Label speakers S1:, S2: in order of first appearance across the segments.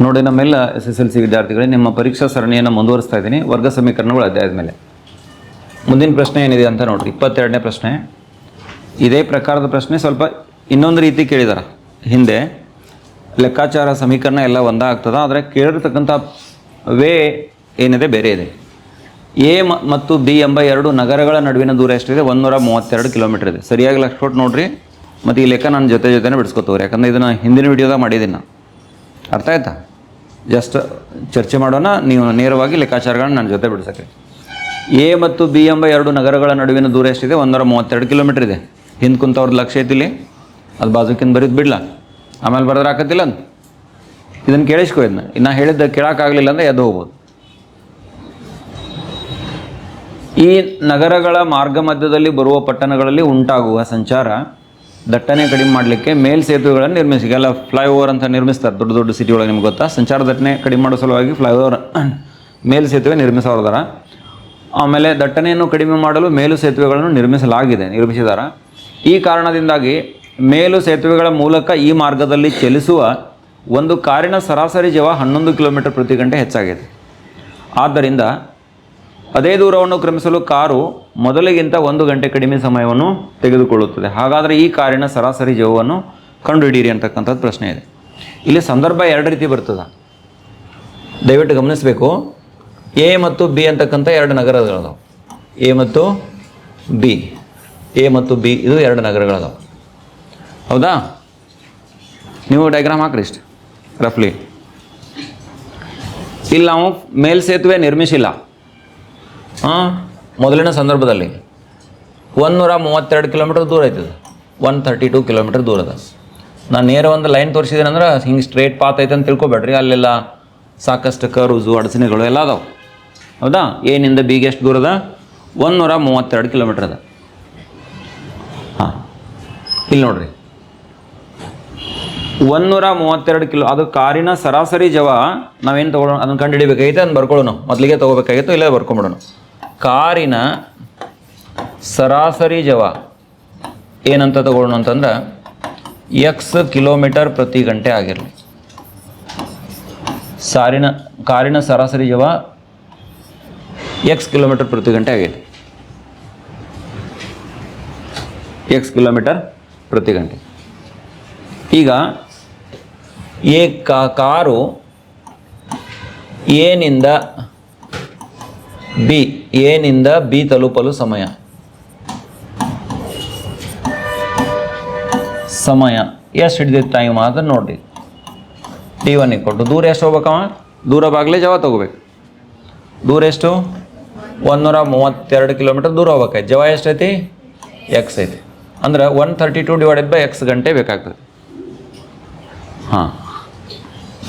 S1: ನೋಡಿ, ನಮ್ಮೆಲ್ಲ S S L C ವಿದ್ಯಾರ್ಥಿಗಳೇ, ನಿಮ್ಮ ಪರೀಕ್ಷಾ ಸರಣಿಯನ್ನು ಮುಂದುವರಿಸ್ತಾ ಇದ್ದೀನಿ. ವರ್ಗ ಸಮೀಕರಣಗಳು ಅಧ್ಯಾಯದ ಮೇಲೆ. ಮುಂದಿನ ಪ್ರಶ್ನೆ ಏನಿದೆ ಅಂತ ನೋಡಿರಿ. ಇಪ್ಪತ್ತೆರಡನೇ ಪ್ರಶ್ನೆ. ಇದೇ ಪ್ರಕಾರದ ಪ್ರಶ್ನೆ ಸ್ವಲ್ಪ ಇನ್ನೊಂದು ರೀತಿ ಕೇಳಿದಾರೆ. ಹಿಂದೆ, ಲೆಕ್ಕಾಚಾರ ಸಮೀಕರಣ ಎಲ್ಲ ಒಂದೇ ಆಗ್ತದೆ, ಆದರೆ ಕೇಳಿರ್ತಕ್ಕಂಥ ವೇ ಏನಿದೆ, ಬೇರೆ ಇದೆ. ಎ ಮತ್ತು ಬಿ ಎಂಬ ಎರಡು ನಗರಗಳ ನಡುವಿನ ದೂರ ಎಷ್ಟಿದೆ? ಒಂದೂರ ಮೂವತ್ತೆರಡು ಕಿಲೋಮೀಟರ್ ಇದೆ. ಸರಿಯಾಗಿ ಲಕ್ಷ ಕೊಟ್ಟು ನೋಡಿರಿ. ಮತ್ತು ಈ ಲೆಕ್ಕ ನಾನು ಜೊತೆ ಜೊತೆನೇ ಬಿಡಿಸ್ಕೊತವ್ರಿ. ಯಾಕಂದ್ರೆ ಇದನ್ನು ಹಿಂದಿನ ವೀಡಿಯೋದಾಗ ಮಾಡಿದ್ದೀನಿ ನಾನು. ಅರ್ಥ ಆಯ್ತಾ? ಜಸ್ಟ್ ಚರ್ಚೆ ಮಾಡೋಣ, ನೀವು ನೇರವಾಗಿ ಲೆಕ್ಕಾಚಾರಗಳನ್ನ ನನ್ನ ಜೊತೆ ಬಿಡಿಸಕ್ಕೆ ಎ ಮತ್ತು ಬಿ ಎಂಬ ಎರಡು ನಗರಗಳ ನಡುವಿನ ದೂರ ಎಷ್ಟಿದೆ? ಒಂದರ ಮೂವತ್ತೆರಡು ಕಿಲೋಮೀಟರ್ ಇದೆ. ಹಿಂದೆ ಕುಂತವ್ರದ್ದು ಲಕ್ಷ್ಯ ಐತಿಲಿ ಅದು ಬಾಜುಕಿಂದ ಬರೀದು ಬಿಡಲ. ಆಮೇಲೆ ಬರೆದ್ರೆ ಹಾಕತ್ತಿಲ್ಲ ಅಂತ ಇದನ್ನು ಕೇಳಿಸ್ಕೋ ಇದನ್ನ ಇನ್ನು ಹೇಳಿದ್ದ ಕೇಳೋಕ್ಕಾಗಲಿಲ್ಲ ಅಂದರೆ ಎದ್ದು ಹೋಗ್ಬೋದು. ಈ ನಗರಗಳ ಮಾರ್ಗ ಮಧ್ಯದಲ್ಲಿ ಬರುವ ಪಟ್ಟಣಗಳಲ್ಲಿ ಉಂಟಾಗುವ ಸಂಚಾರ ದಟ್ಟಣೆ ಕಡಿಮೆ ಮಾಡಲಿಕ್ಕೆ ಮೇಲ್ ಸೇತುವೆಗಳನ್ನು ನಿರ್ಮಿಸಿ, ಎಲ್ಲ ಫ್ಲೈಓವರ್ ಅಂತ ನಿರ್ಮಿಸ್ತಾರೆ, ದೊಡ್ಡ ದೊಡ್ಡ ಸಿಟಿ ಒಳಗೆ ನಿಮ್ಗೆ ಗೊತ್ತಾ? ಸಂಚಾರ ದಟ್ಟಣೆ ಕಡಿಮೆ ಮಾಡೋ ಸಲುವಾಗಿ ಫ್ಲೈಓವರ್ ಮೇಲ್ ಸೇತುವೆ ನಿರ್ಮಿಸೋದಾರ ಆಮೇಲೆ ದಟ್ಟಣೆಯನ್ನು ಕಡಿಮೆ ಮಾಡಲು ಮೇಲು ಸೇತುವೆಗಳನ್ನು ನಿರ್ಮಿಸಲಾಗಿದೆ, ನಿರ್ಮಿಸಿದಾರ. ಈ ಕಾರಣದಿಂದಾಗಿ ಮೇಲು ಸೇತುವೆಗಳ ಮೂಲಕ ಈ ಮಾರ್ಗದಲ್ಲಿ ಚಲಿಸುವ ಒಂದು ಕಾರಿನ ಸರಾಸರಿ ಜವ ಹನ್ನೊಂದು ಕಿಲೋಮೀಟರ್ ಪ್ರತಿ ಗಂಟೆ ಹೆಚ್ಚಾಗಿದೆ. ಆದ್ದರಿಂದ ಅದೇ ದೂರವನ್ನು ಕ್ರಮಿಸಲು ಕಾರು ಮೊದಲಿಗಿಂತ ಒಂದು ಗಂಟೆ ಕಡಿಮೆ ಸಮಯವನ್ನು ತೆಗೆದುಕೊಳ್ಳುತ್ತದೆ. ಹಾಗಾದರೆ ಈ ಕಾರಿನ ಸರಾಸರಿ ಜವವನ್ನು ಕಂಡುಹಿಡಿಯಿರಿ ಅಂತಕ್ಕಂಥದ್ದು ಪ್ರಶ್ನೆ ಇದೆ. ಇಲ್ಲಿ ಸಂದರ್ಭ ಎರಡು ರೀತಿ ಬರ್ತದೆ. ದಯವಿಟ್ಟು ಗಮನಿಸಬೇಕು. ಎ ಮತ್ತು ಬಿ ಅಂತಕ್ಕಂಥ ಎರಡು ನಗರಗಳದಾವೆ. ಎ ಮತ್ತು ಬಿ. ಎ ಮತ್ತು ಬಿ, ಇದು ಎರಡು ನಗರಗಳದಾವೆ. ಹೌದಾ? ನೀವು ಡಯಾಗ್ರಾಮ್ ಹಾಕ್ರಿ ಇಷ್ಟು ರಫ್ಲಿ ಇಲ್ಲಿ ನಾವು ಮೇಲ್ಸೇತುವೆ ನಿರ್ಮಿಸಿಲ್ಲ. ಹಾಂ ಮೊದಲಿನ ಸಂದರ್ಭದಲ್ಲಿ ಒಂದೂರ ಮೂವತ್ತೆರಡು ಕಿಲೋಮೀಟರ್ ದೂರ ಐತದ ಒನ್ ತರ್ಟಿ ಟು ಕಿಲೋಮೀಟರ್ ದೂರ ಅದ. ನಾನು ನೇರ ಒಂದು ಲೈನ್ ತೋರಿಸಿದ್ದೀನಿ ಅಂದ್ರೆ ಹಿಂಗೆ ಸ್ಟ್ರೇಟ್ ಪಾತ್ ಐತೆ ಅಂತ ತಿಳ್ಕೊಬೇಡ್ರಿ. ಅಲ್ಲೆಲ್ಲ ಸಾಕಷ್ಟು ಕರುಜು ಅಡಚಣೆಗಳು ಎಲ್ಲ ಅದಾವೆ. ಹೌದಾ? ಏನಿಂದ ಬಿಗೆ ಎಷ್ಟು ದೂರ ಅದ? ಒಂದೂರ ಮೂವತ್ತೆರಡು ಕಿಲೋಮೀಟರ್ ಅದ. ಹಾಂ. ಇಲ್ಲಿ ನೋಡ್ರಿ. ಒಂದೂರ ಮೂವತ್ತೆರಡು ಕಿಲೋ, ಅದು ಕಾರಿನ ಸರಾಸರಿ ಜವ ನಾವೇನು ತೊಗೊಳ್ಳೋಣ ಅದನ್ನು ಕಂಡುಹಿಡಿಬೇಕಾಗಿತ್ತು ಅದನ್ನು ಬರ್ಕೊಳ್ಳೋಣ. ಮೊದಲಿಗೆ ತೊಗೋಬೇಕಾಗಿತ್ತು, ಇಲ್ಲೇ ಬರ್ಕೊಂಬಿಡೋಣ. ಕಾರಿನ ಸರಾಸರಿ ಜವ ಏನಂತ ತಗೊಳ್ಳೋಣ ಅಂತಂದ್ರೆ ಎಕ್ಸ್ ಕಿಲೋಮೀಟರ್ ಪ್ರತಿ ಗಂಟೆ ಆಗಿರಲಿ. ಸಾರಿನ, ಕಾರಿನ ಸರಾಸರಿ ಜವ ಎಕ್ಸ್ ಕಿಲೋಮೀಟರ್ ಪ್ರತಿ ಗಂಟೆ ಆಗಿರಲಿ. ಎಕ್ಸ್ ಕಿಲೋಮೀಟರ್ ಪ್ರತಿ ಗಂಟೆ. ಈಗ ಏ ಕಾರು ಏನಿಂದ ಬಿ ಏನಿಂದ ಬಿ ತಲುಪಲು ಸಮಯ. ಸಮಯ. ಎಷ್ಟು ಹಿಡಿದಿತ್ತು ಟೈಮ್ ಅದ ನೋಡಿ. ಟಿ ಒನ್ ಕೊಟ್ಟು ದೂರ ಎಷ್ಟು ಹೋಗ್ಬೇಕವ ದೂರ ಬಾಗ್ಲೇ ಜವ ತಗೋಬೇಕು. ದೂರ ಎಷ್ಟು? ಒಂದೂರ ಮೂವತ್ತೆರಡು ಕಿಲೋಮೀಟರ್ ದೂರ ಹೋಗ್ಬೇಕಾಯ್ತು. ಜವ ಎಷ್ಟೈತಿ? ಎಕ್ಸ್ ಐತಿ. ಅಂದ್ರೆ one thirty two divided by X ಗಂಟೆ ಬೇಕಾಗ್ತದೆ. ಹಾಂ.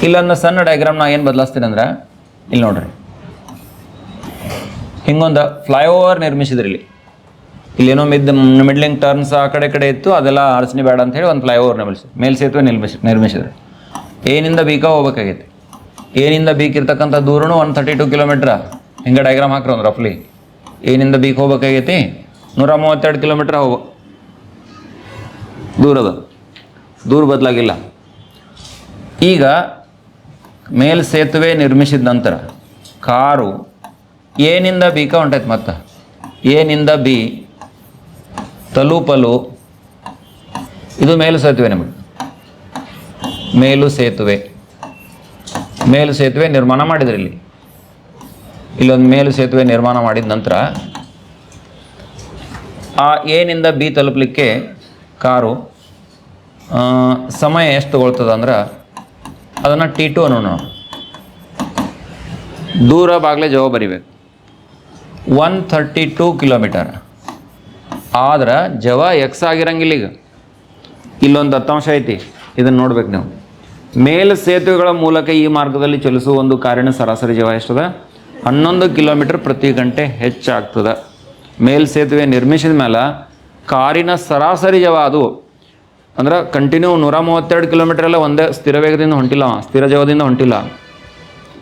S1: ಇಲ್ಲೊಂದು ಸಣ್ಣ ಡಯಾಗ್ರಾಮ್ ನಾ ಏನು ಬದಲಾಸ್ತೀನಿ ಅಂದ್ರೆ ಇಲ್ಲಿ ನೋಡ್ರಿ. ಹಿಂಗೊಂದು ಫ್ಲೈಓವರ್ ನಿರ್ಮಿಸಿದ್ರಿ ಇಲ್ಲಿ ಇಲ್ಲೇನೋ ಮಿದ್ ಮಿಡ್ಲಿಂಗ್ ಟರ್ನ್ಸ್ ಆ ಕಡೆ ಕಡೆ ಇತ್ತು, ಅದೆಲ್ಲ ಅಡಚಣೆ ಬೇಡ ಅಂತ ಹೇಳಿ ಒಂದು ಫ್ಲೈಓವರ್ ನಿರ್ಮಿಸಿ ಮೇಲ್ ಸೇತುವೆ ನಿರ್ಮಿಸಿ, ನಿರ್ಮಿಸಿದ್ರು. ಏನಿಂದ ಬೀಕ ಹೋಗ್ಬೇಕಾಗೈತಿ. ಏನಿಂದ ಬೀಕ್ ಇರ್ತಕ್ಕಂಥ ದೂರನು ಒನ್ ತರ್ಟಿ ಟು ಕಿಲೋಮೀಟ್ರ್ ಹಿಂಗೆ ಡಯಾಗ್ರಾಮ್ ಹಾಕ್ರಿ ಒಂದು ರಫ್ಲಿ ಏನಿಂದ ಬೀಕ್ ಹೋಗ್ಬೇಕಾಗೈತಿ, ನೂರ ಮೂವತ್ತೆರಡು ಕಿಲೋಮೀಟ್ರ್ ಹೋಗ. ದೂರದ. ದೂರ ಬದಲಾಗಿಲ್ಲ. ಈಗ ಮೇಲ್ ಸೇತುವೆ ನಿರ್ಮಿಸಿದ ನಂತರ ಕಾರು ಏನಿಂದ ಬಿ ಹೊಂಟೈತೆ ಮತ್ತೆ? ಏನಿಂದ ಬಿ ತಲುಪಲು ಇದು ಮೇಲು ಸೇತುವೆ ನಿಮಗೆ. ಮೇಲು ಸೇತುವೆ. ಮೇಲು ಸೇತುವೆ ನಿರ್ಮಾಣ ಮಾಡಿದ್ರಿ ಇಲ್ಲಿ ಇಲ್ಲೊಂದು ಮೇಲು ಸೇತುವೆ ನಿರ್ಮಾಣ ಮಾಡಿದ ನಂತರ ಆ ಏನಿಂದ ಬಿ ತಲುಪಲಿಕ್ಕೆ ಕಾರು ಸಮಯ ಎಷ್ಟು ತಗೊಳ್ತದೆ ಅಂದ್ರೆ ಅದನ್ನು ಟಿ ಟು ಅನ್ನೋಣ ನಾವು. ದೂರ ಬಾಗಲೇ ಜವಾಬ್ ಬರಿಬೇಕು. ಒನ್ ಥರ್ಟಿ ಟೂ ಕಿಲೋಮೀಟರ್ ಆದ್ರೆ ಜವ ಎಕ್ಸ್ ಆಗಿರಂಗಿಲ್ಲ ಈಗ. ಇಲ್ಲೊಂದು ದತ್ತಾಂಶ ಐತಿ. ಇದನ್ನು ನೋಡ್ಬೇಕು ನೀವು. ಮೇಲ್ ಸೇತುವೆಗಳ ಮೂಲಕ ಈ ಮಾರ್ಗದಲ್ಲಿ ಚಲಿಸುವ ಒಂದು ಕಾರಿನ ಸರಾಸರಿ ಜವ ಎಷ್ಟದ? ಹನ್ನೊಂದು ಕಿಲೋಮೀಟರ್ ಪ್ರತಿ ಗಂಟೆ ಹೆಚ್ಚಾಗ್ತದೆ. ಮೇಲ್ ಸೇತುವೆ ನಿರ್ಮಿಸಿದ ಮೇಲೆ ಕಾರಿನ ಸರಾಸರಿ ಜವ ಅದು. ಅಂದ್ರೆ ಕಂಟಿನ್ಯೂ ನೂರ ಮೂವತ್ತೆರಡು ಕಿಲೋಮೀಟರ್ ಎಲ್ಲ ಒಂದೇ ಸ್ಥಿರ ವೇಗದಿಂದ ಹೊಂಟಿಲ್ಲ ಸ್ಥಿರ ಜವದಿಂದ ಹೊಂಟಿಲ್ಲ.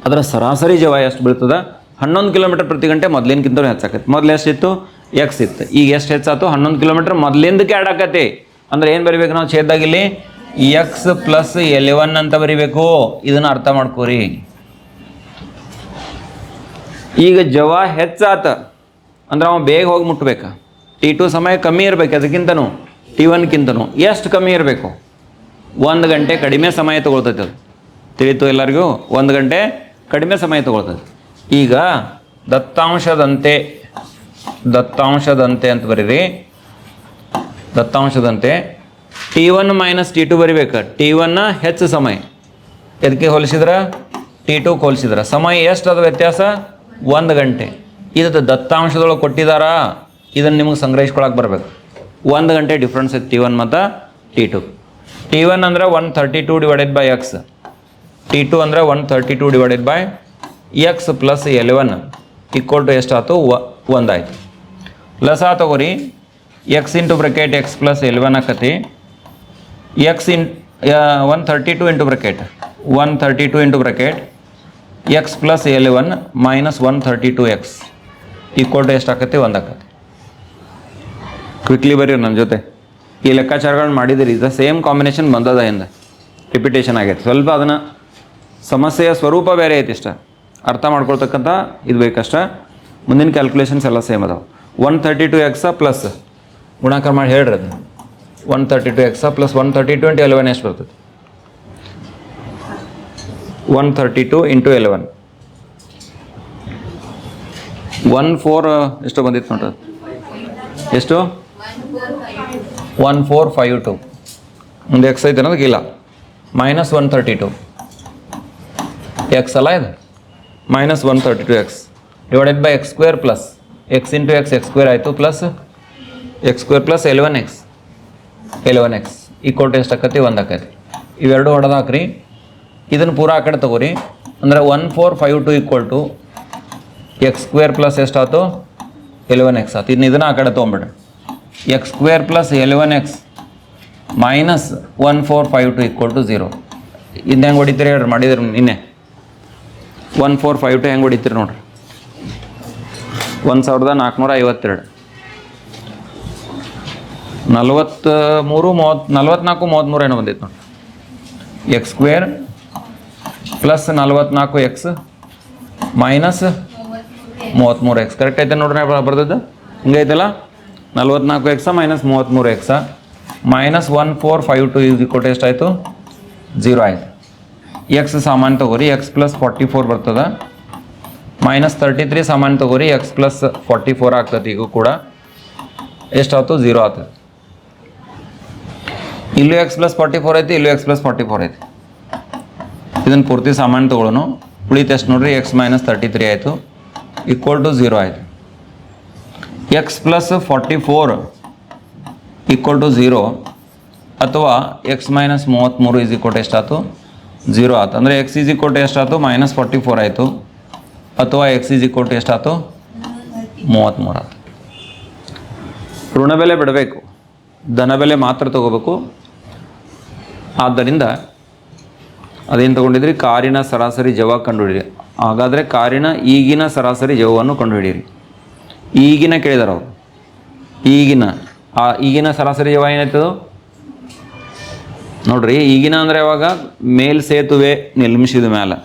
S1: ಅದರ ಸರಾಸರಿ ಜವ ಎಷ್ಟು ಬೀಳ್ತದೆ? ಹನ್ನೊಂದು ಕಿಲೋಮೀಟರ್ ಪ್ರತಿ ಗಂಟೆ ಮೊದಲಿನಕ್ಕಿಂತ ಹೆಚ್ಚಾಕತ್ತೆ ಮೊದಲು ಎಷ್ಟಿತ್ತು? ಎಕ್ಸ್ ಇತ್ತು. ಈಗ ಎಷ್ಟು ಹೆಚ್ಚಾಯ್ತು ಹನ್ನೊಂದು ಕಿಲೋಮೀಟರ್ ಮೊದಲಿಂದಕ್ಕೆ ಆಡಾಕತಿ ಅಂದ್ರೆ ಏನು ಬರಿಬೇಕು ನಾವು ಛೇದಾಗಿಲ್ಲಿ ಎಕ್ಸ್ ಪ್ಲಸ್ ಎಲೆವನ್ ಅಂತ ಬರಿಬೇಕು. ಇದನ್ನು ಅರ್ಥ ಮಾಡ್ಕೋರಿ. ಈಗ ಜವ ಹೆಚ್ಚಾತ. ಅಂದ್ರೆ ಅವ ಬೇಗ ಹೋಗಿ ಮುಟ್ಬೇಕು. ಟಿ ಟು ಸಮಯ ಕಮ್ಮಿ ಇರಬೇಕು ಅದಕ್ಕಿಂತನು. ಟಿ ಒನ್ಕ್ಕಿಂತನೂ ಎಷ್ಟು ಕಮ್ಮಿ ಇರಬೇಕು? ಒಂದು ಗಂಟೆ ಕಡಿಮೆ ಸಮಯ ತಗೊಳ್ತೈತೆ ಅದು. ತಿಳಿತು ಎಲ್ಲರಿಗೂ? ಒಂದು ಗಂಟೆ ಕಡಿಮೆ ಸಮಯ ತೊಗೊಳ್ತದೆ ಈಗ ದತ್ತಾಂಶದಂತೆ ದತ್ತಾಂಶದಂತೆ ಅಂತ ಬರೀರಿ. ದತ್ತಾಂಶದಂತೆ. T one minus T two ಬರಿಬೇಕು. ಟಿ ಒನ್ನ ಹೆಚ್ಚು ಸಮಯ. ಎದಕ್ಕೆ ಹೋಲಿಸಿದ್ರೆ? ಟಿ ಟು ಹೋಲಿಸಿದ್ರೆ. ಸಮಯ ಎಷ್ಟು ಅದು ವ್ಯತ್ಯಾಸ? ಒಂದು ಗಂಟೆ. ಇದು ದತ್ತಾಂಶದೊಳಗೆ ಕೊಟ್ಟಿದಾರಾ? ಇದನ್ನು ನಿಮಗೆ ಸಂಗ್ರಹಿಸ್ಕೊಳಕ್ಕೆ ಬರಬೇಕು. ಒಂದು ಗಂಟೆ ಡಿಫ್ರೆನ್ಸ್ ಇತ್ತು ಟಿ ಒನ್ ಮತ್ತು ಟಿ ಟು ಟಿ ಒನ್ ಅಂದ್ರೆ one thirty two divided by X T two ಅಂದರೆ one thirty two divided by X plus eleven equal to ಎಷ್ಟಾಯ್ತು ಒಂದಾಯ್ತು ಪ್ಲಸ್ ಆ ತಗೋರಿ. X into bracket X plus eleven ಆಕತಿ. X in one thirty two into bracket one thirty two into bracket X plus eleven minus one thirty two X equal to ಎಷ್ಟು ಆಕತಿ? ಒಂದು ಆಕತಿ. Quickly ಬರೀರಿ ನನ್ನ ಜೊತೆ. ಈ ಲೆಕ್ಕಾಚಾರಗಳನ್ನ ಮಾಡಿದಿರಿ. ಇದು ಸೇಮ್ ಕಾಂಬಿನೇಷನ್ ಬಂದದ ಹಿಂದೆ. ರಿಪಿಟೇಷನ್ ಆಗೈತೆ. ಸ್ವಲ್ಪ ಅದನ್ನು ಸಮಸ್ಯೆಯ ಸ್ವರೂಪ ಬೇರೆ ಐತಿ ಇಷ್ಟ. ಅರ್ಥ ಮಾಡ್ಕೊಳ್ತಕ್ಕಂಥ ಇದು ಬೇಕಷ್ಟ. ಮುಂದಿನ ಕ್ಯಾಲ್ಕುಲೇಷನ್ಸ್ ಎಲ್ಲ ಸೇಮ್ ಅದಾವೆ. One thirty two X plus ಗುಣಾಕಾರ ಮಾಡಿ ಹೇಳ್ರಿ ಅದು one thirty two X plus one thirty two into eleven ಎಷ್ಟು ಬರ್ತದೆ one thirty two into eleven one four ಎಷ್ಟು ಬಂದಿತ್ತು ನೋಡ್ರಿ. ಎಷ್ಟು? ಒನ್ ಫೋರ್ ಫೈವ್ ಟು ಒಂದು ಎಕ್ಸ್ ಐತೆ ಅನ್ನೋದಕ್ಕೆ ಇಲ್ಲ. Minus one thirty two X ಅಲ್ಲ ಇದು? Minus one thirty two X divided by X square plus X into X X square ಆಯಿತು plus X square plus eleven X eleven X equal to ಎಷ್ಟು ಆಕತಿ ಒಂದು ಆಕತಿ ಇವೆರಡು ಹೊಡೆದು ಹಾಕ್ರಿ ಇದನ್ನು ಪೂರ ಆ ಕಡೆ ತಗೋರಿ. ಅಂದರೆ one four five two equal to X square plus ಎಷ್ಟಾಯ್ತು? ಎಲೆವನ್ ಎಕ್ಸ್ ಆಯ್ತು. ಇನ್ನು ಇದನ್ನು ಆ ಕಡೆ ತೊಗೊಂಬಿಡ್ರಿ. X square plus eleven X minus one four five two equal to zero ಇನ್ನು ಹೆಂಗೆ ಹೊಡಿತೀರಿ ಹೇಳ್ರಿ? ಮಾಡಿದ್ರಿ ನಿನ್ನೆ. ಒನ್ ಫೋರ್ ಫೈವ್ ಟು ಹೆಂಗೆ ಹೊಡಿತೀರಿ ನೋಡ್ರಿ. ಒಂದು ಸಾವಿರದ ನಾಲ್ಕುನೂರ ಐವತ್ತೆರಡು ನಲ್ವತ್ತು ಮೂರು ಮೂವತ್ತು ನಲ್ವತ್ನಾಲ್ಕು ಮೂವತ್ತ್ಮೂರು ಏನೋ ಬಂದಿತ್ತು ನೋಡ್ರಿ. ಎಕ್ಸ್ ಸ್ಕ್ವೇರ್ ಪ್ಲಸ್ ನಲ್ವತ್ನಾಲ್ಕು ಎಕ್ಸ್ ಮೈನಸ್ ಮೂವತ್ತ್ಮೂರು ಎಕ್ಸ್. ಕರೆಕ್ಟ್ ಐತೆ ನೋಡ್ರಿ ಬರ್ದದ್ದು? ಹಿಂಗೈತಲ್ಲ? ನಲ್ವತ್ನಾಲ್ಕು ಎಕ್ಸ ಮೈನಸ್ ಮೂವತ್ತ್ಮೂರು X minus one four five two ಇದು ಕೊಟ್ಟು ಎಷ್ಟಾಯಿತು? ಜೀರೋ ಆಯಿತು. ಎಕ್ಸ್ ಸಾಮಾನು ತಗೋರಿ ಎಕ್ಸ್ ಪ್ಲಸ್ ಫಾರ್ಟಿ ಫೋರ್ ಬರ್ತದ. ಮೈನಸ್ ತರ್ಟಿ ತ್ರೀ ಸಾಮಾನು ತಗೋರಿ ಎಕ್ಸ್ ಪ್ಲಸ್ ಫಾರ್ಟಿ ಫೋರ್ ಆಗ್ತದೆ ಈಗ ಕೂಡ. ಎಷ್ಟಾಯ್ತು? ಝೀರೋ ಆಗ್ತದೆ ಇಲ್ಲೂ ಎಕ್ಸ್ ಪ್ಲಸ್ ಫಾರ್ಟಿ ಫೋರ್ ಐತಿ, ಇಲ್ಲೂ ಎಕ್ಸ್ ಪ್ಲಸ್ ಫಾರ್ಟಿ ಫೋರ್ ಐತಿ. ಇದನ್ನು ಪೂರ್ತಿ ಸಾಮಾನು ತೊಗೊಳೋನು. ಉಳಿತು ಎಷ್ಟು ನೋಡ್ರಿ? ಎಕ್ಸ್ ಮೈನಸ್ ತರ್ಟಿ ತ್ರೀ ಆಯಿತು. ಈಕ್ವಲ್ ಟು ಝೀರೋ ಆಯಿತು. X plus forty four equal to zero ಅಥವಾ ಎಕ್ಸ್ ಮೈನಸ್ ಮೂವತ್ತ್ಮೂರು ಈಸ್ ಈಕ್ವಲ್ ಟು ಎಷ್ಟಾಯ್ತು? ಝೀರೋ ಆಯ್ತು. ಅಂದರೆ ಎಕ್ಸ್ ಈಸ್ ಕೋಟ್ ಎಷ್ಟಾಯ್ತು ಮೈನಸ್ ಫಾರ್ಟಿ ಫೋರ್ ಆಯಿತು. ಅಥವಾ ಎಕ್ಸ್ ಈಸ್ ಕೋಟ್ ಎಷ್ಟಾಯ್ತು ಮೂವತ್ತ್ಮೂರು ಆಯ್ತು? ಋಣಬೆಲೆ ಬಿಡಬೇಕು. ಧನಬೆಲೆ ಮಾತ್ರ ತಗೋಬೇಕು. ಆದ್ದರಿಂದ ಅದೇನು ತಗೊಂಡಿದ್ರಿ? ಕಾರಿನ ಸರಾಸರಿ ಜವ ಕಂಡುಹಿಡಿಯಿರಿ. ಹಾಗಾದರೆ ಕಾರಿನ ಈಗಿನ ಸರಾಸರಿ ಜವವನ್ನು ಕಂಡುಹಿಡಿಯಿರಿ. ಈಗಿನ ಕೇಳಿದಾರೆ ಅವರು. ಈಗಿನ, ಆ ಈಗಿನ ಸರಾಸರಿ ಜವ ಏನಾಯ್ತದು? ನೋಡ್ರಿ, ಈಗಿನ ಅಂದರೆ ಯಾವಾಗ? ಮೇಲ್ ಸೇತುವೆ ನಿರ್ಮಿಸಿದ ಮೇಲೆ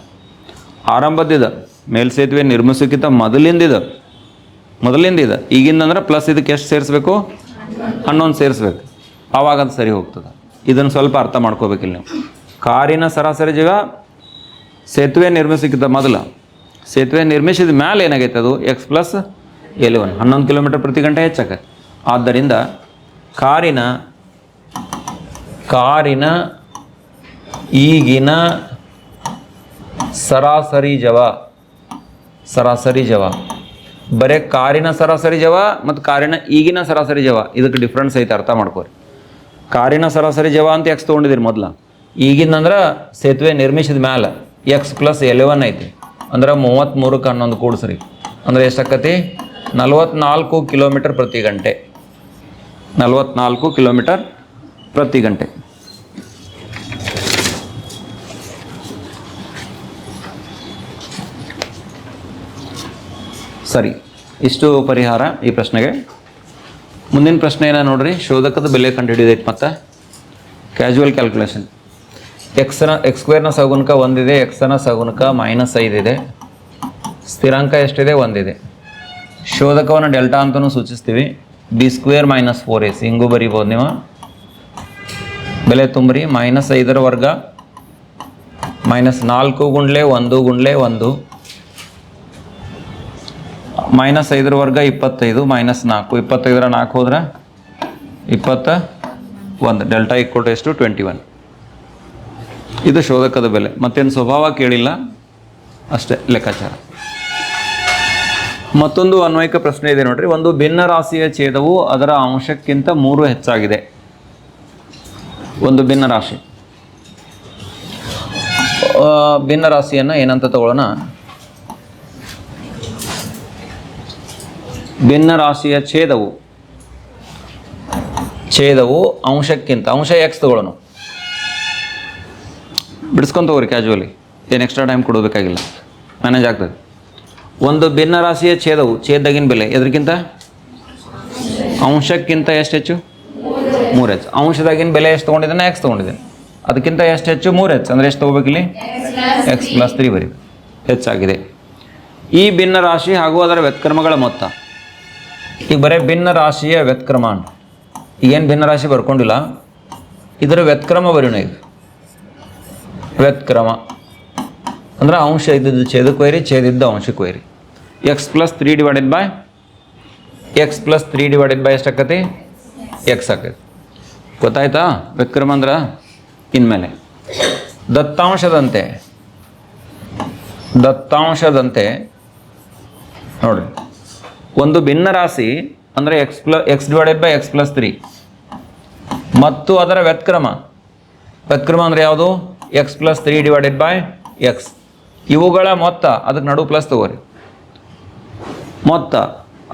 S1: ಆರಂಭದಿದ ಮೇಲ್ ಸೇತುವೆ ನಿರ್ಮಿಸೋಕ್ಕಿಂತ ಮೊದಲಿಂದಿದ. ಮೊದಲಿಂದಿದ. ಈಗಿಂದ ಅಂದ್ರೆ ಪ್ಲಸ್ ಇದಕ್ಕೆ ಎಷ್ಟು ಸೇರಿಸ್ಬೇಕು? ಹನ್ನೊಂದು ಸೇರಿಸ್ಬೇಕು. ಆವಾಗ ಅದು ಸರಿ ಹೋಗ್ತದೆ. ಇದನ್ನು ಸ್ವಲ್ಪ ಅರ್ಥ ಮಾಡ್ಕೋಬೇಕಿಲ್ಲ ನೀವು. ಕಾರಿನ ಸರಾಸರಿ ಜೀವ ಸೇತುವೆ ನಿರ್ಮಿಸಕ್ಕಿಂತ ಮೊದಲು. ಸೇತುವೆ ನಿರ್ಮಿಸಿದ ಮೇಲೆ ಏನಾಗೈತೆ ಅದು? ಎಕ್ಸ್ ಪ್ಲಸ್ ಎಲೆವನ್ ಹನ್ನೊಂದು ಕಿಲೋಮೀಟರ್ ಪ್ರತಿ ಗಂಟೆ ಹೆಚ್ಚಾಗತ್ತೆ. ಆದ್ದರಿಂದ ಕಾರಿನ ಕಾರಿನ ಈಗಿನ ಸರಾಸರಿ ಜವ. ಸರಾಸರಿ ಜವ. ಬರೀ ಕಾರಿನ ಸರಾಸರಿ ಜವ ಮತ್ತು ಕಾರಿನ ಈಗಿನ ಸರಾಸರಿ ಜವ. ಇದಕ್ಕೆ ಡಿಫ್ರೆನ್ಸ್ ಐತೆ ಅರ್ಥ ಮಾಡ್ಕೋರಿ. ಕಾರಿನ ಸರಾಸರಿ ಜವ ಅಂತ ಎಕ್ಸ್ ತೊಗೊಂಡಿದ್ದೀರಿ ಮೊದಲ. ಈಗಿನಂದ್ರೆ ಸೇತುವೆ ನಿರ್ಮಿಸಿದ ಮ್ಯಾಲ ಎಕ್ಸ್ ಪ್ಲಸ್ ಎಲೆವನ್ ಐತಿ. ಅಂದ್ರೆ ಮೂವತ್ತ್ಮೂರಕ್ಕೆ ಹನ್ನೊಂದು ಕೂಡಿಸ್ರಿ. ಅಂದ್ರೆ ಎಷ್ಟಾಕತಿ ನಲ್ವತ್ನಾಲ್ಕು ಕಿಲೋಮೀಟರ್ ಪ್ರತಿ ಗಂಟೆ. ನಲ್ವತ್ನಾಲ್ಕು ಕಿಲೋಮೀಟರ್ ಪ್ರತಿ ಗಂಟೆ. ಸರಿ, ಇಷ್ಟು ಪರಿಹಾರ ಈ ಪ್ರಶ್ನೆಗೆ. ಮುಂದಿನ ಪ್ರಶ್ನೆ ಏನ ನೋಡ್ರಿ? ಶೋಧಕದ ಬೆಲೆ ಕಂಡುಹಿಡಿದೈತೆ ಮತ್ತೆ. ಕ್ಯಾಶುವಲ್ ಕ್ಯಾಲ್ಕುಲೇಷನ್ ಎಕ್ಸ್ನ ಎಕ್ಸ್ಕ್ವೇರ್ನ ಸಗುಣಕ ಒಂದಿದೆ ಎಕ್ಸ್ನ ಸಗುನಕ ಮೈನಸ್ ಐದಿದೆ ಸ್ಥಿರಾಂಕ ಎಷ್ಟಿದೆ? ಒಂದಿದೆ. ಶೋಧಕವನ್ನು ಡೆಲ್ಟಾ ಅಂತಲೂ ಸೂಚಿಸ್ತೀವಿ. B square minus four S ಹಿಂಗೂ ಬರಿಬೋದು ನೀವು. ಬೆಲೆ ತುಂಬ್ರಿ ಮೈನಸ್ ಐದರ ವರ್ಗ ಮೈನಸ್ ನಾಲ್ಕು ಗುಂಡ್ಲೆ ಒಂದು ಗುಂಡ್ಲೆ ಒಂದು. ಮೈನಸ್ ಐದರ ವರ್ಗ ಇಪ್ಪತ್ತೈದು ಮೈನಸ್ ನಾಲ್ಕು. ಇಪ್ಪತ್ತೈದರ ನಾಲ್ಕು ಹೋದ್ರೆ ಇಪ್ಪತ್ತ ಒಂದು ಡೆಲ್ಟಾ ಈಕ್ವಲ್ ಟು ಎಷ್ಟು? ಟ್ವೆಂಟಿ ಒನ್ ಇದು ಶೋಧಕದ ಬೆಲೆ. ಮತ್ತೇನು ಸ್ವಭಾವ ಕೇಳಿಲ್ಲ? ಅಷ್ಟೇ ಲೆಕ್ಕಾಚಾರ. ಮತ್ತೊಂದು ಅನ್ವಯಿಕ ಪ್ರಶ್ನೆ ಇದೆ ನೋಡ್ರಿ. ಒಂದು ಭಿನ್ನ ರಾಶಿಯ ಛೇದವು ಅದರ ಅಂಶಕ್ಕಿಂತ ಮೂರು ಹೆಚ್ಚಾಗಿದೆ. ಒಂದು ಭಿನ್ನ ರಾಶಿ. ಭಿನ್ನ ರಾಶಿಯನ್ನು ಏನಂತ ತಗೊಳ್ಳೋಣ? ಭಿನ್ನ ರಾಶಿಯ ಛೇದವು. ಛೇದವು ಅಂಶಕ್ಕಿಂತ, ಅಂಶ ಎಕ್ಸ್ ತಗೊಳ್ಳೋಣ. ಬಿಡಿಸ್ಕೊಂತ ಹೋಗ್ರಿ ಕ್ಯಾಜುವಲಿ ಏನು ಎಕ್ಸ್ಟ್ರಾ ಟೈಮ್ ಕೊಡಬೇಕಾಗಿಲ್ಲ ಮ್ಯಾನೇಜ್ ಆಗ್ತದೆ. ಒಂದು ಭಿನ್ನ ರಾಶಿಯ ಛೇದವು ಛೇದಾಗಿನ ಬೆಲೆ ಎದ್ರಕ್ಕಿಂತ? ಅಂಶಕ್ಕಿಂತ ಎಷ್ಟು ಹೆಚ್ಚು? ಮೂರು ಹೆಚ್ಚು ಅಂಶದಾಗಿನ ಬೆಲೆ ಎಷ್ಟು ತೊಗೊಂಡಿದ್ದಾನೆ ಎಕ್ಸ್ ತೊಗೊಂಡಿದ್ದೇನೆ. ಅದಕ್ಕಿಂತ ಎಷ್ಟು ಹೆಚ್ಚು? ಮೂರು ಹೆಚ್ಚು ಅಂದರೆ ಎಷ್ಟು ತೊಗೋಬೇಕಿಲ್ಲಿ? ಎಕ್ಸ್ ಪ್ಲಸ್ ತ್ರೀ ಬರೀ ಹೆಚ್ಚಾಗಿದೆ. ಈ ಭಿನ್ನ ರಾಶಿ ಹಾಗೂ ಅದರ ವ್ಯತ್ಕ್ರಮಗಳ ಮೊತ್ತ. ಈಗ ಬರೀ ಭಿನ್ನ ರಾಶಿಯ ವ್ಯತ್ಕ್ರಮ ಅಂತ. ಈಗೇನು ಭಿನ್ನ ರಾಶಿ ಬರ್ಕೊಂಡಿಲ್ಲ? ಇದರ ವ್ಯತ್ಕ್ರಮ ಬರೀಣ ಈಗ. ವ್ಯತ್ಕ್ರಮ. ಅಂದ್ರೆ ಅಂಶ ಇದ್ದದ್ದು ಛೇದಕ್ಕೆ ಒಯ್ರಿ ಛೇದಿದ್ದ ಅಂಶಕ್ಕೆ ಒಯ್ರಿ X plus three divided by X plus three divided by ಎಷ್ಟಾಕತಿ X ಆಕೈತಿ. ಗೊತ್ತಾಯ್ತಾ? ವಿಕ್ರಮ ಅಂದ್ರೆ ಇನ್ಮೇಲೆ. ದತ್ತಾಂಶದಂತೆ. ದತ್ತಾಂಶದಂತೆ ನೋಡ್ರಿ ಒಂದು ಭಿನ್ನ ರಾಶಿ ಅಂದರೆ X plus X divided by X plus three ಮತ್ತು ಅದರ ವ್ಯತ್ಕ್ರಮ. ವ್ಯತ್ಕ್ರಮ ಅಂದರೆ ಯಾವುದು? X plus three divided by X ಇವುಗಳ ಮೊತ್ತ, ಅದಕ್ಕೆ ನಡು ಪ್ಲಸ್ ತಗೋರಿ. ಮೊತ್ತ,